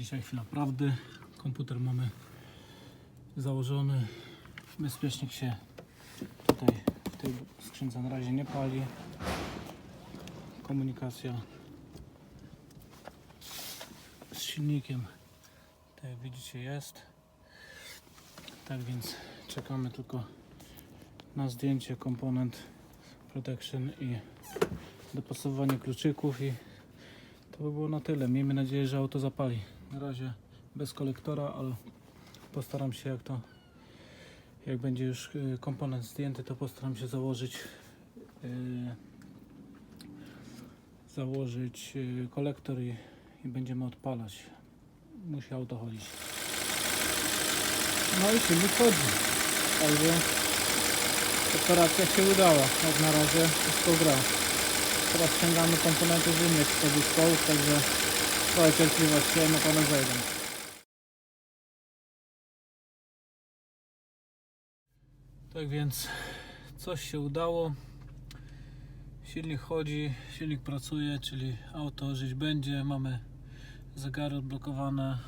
Dzisiaj chwila prawdy. Komputer mamy założony. Bezpiecznik się tutaj w tej skrzynce na razie nie pali. Komunikacja z silnikiem, tak jak widzicie jest. Tak więc czekamy tylko na zdjęcie komponent protection i dopasowanie kluczyków i to by było na tyle. Miejmy nadzieję, że auto zapali. Na razie bez kolektora, ale postaram się jak to jak będzie już y, komponent zdjęty, to postaram się założyć y, założyć y, kolektor i, i będziemy odpalać. Musi auto chodzić. No i silnik chodzi. Także operacja się udała. Jak na razie wszystko gra. Teraz ściągamy komponenty z innych pozysków, także trochę cierpliwości, one panu zejdą. Tak więc coś się udało. Silnik chodzi, silnik pracuje, czyli auto żyć będzie. Mamy zegary odblokowane.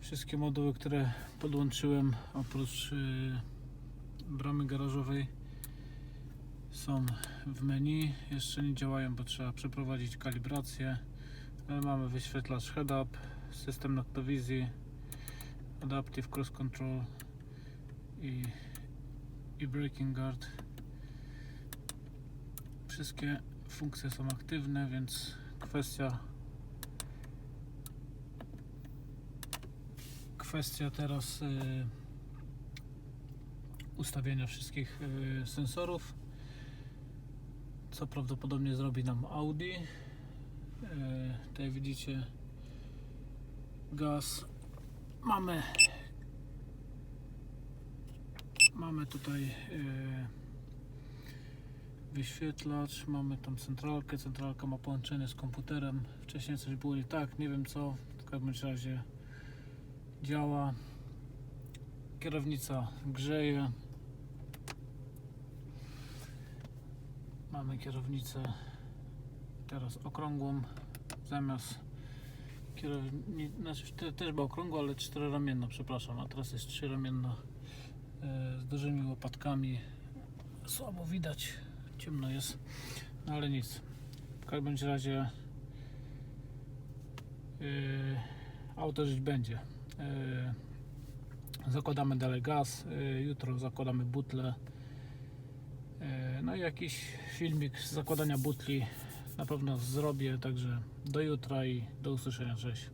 Wszystkie moduły, które podłączyłem oprócz y, bramy garażowej są w menu. Jeszcze nie działają, bo trzeba przeprowadzić kalibrację. Ale mamy wyświetlacz head-up, system Noctowizji, Adaptive Cross Control i, i Braking Guard. Wszystkie funkcje są aktywne, więc kwestia kwestia teraz y, ustawienia wszystkich y, sensorów co prawdopodobnie zrobi nam Audi. E, tutaj widzicie gaz. Mamy mamy tutaj e, wyświetlacz, mamy tam centralkę. Centralka ma połączenie z komputerem. Wcześniej coś było nie tak, nie wiem co. W każdym razie działa. Kierownica grzeje. Mamy kierownicę teraz okrągłą zamiast kierowni... znaczy te, też była okrągła, ale czteroramienna, przepraszam, a teraz jest trzyramienna e, z dużymi łopatkami. Słabo widać, ciemno jest, no ale nic. W każdym razie e, auto żyć będzie. E, zakładamy dalej gaz, e, jutro zakładamy butle. No i jakiś filmik z zakładania butli na pewno zrobię, także do jutra i do usłyszenia, cześć.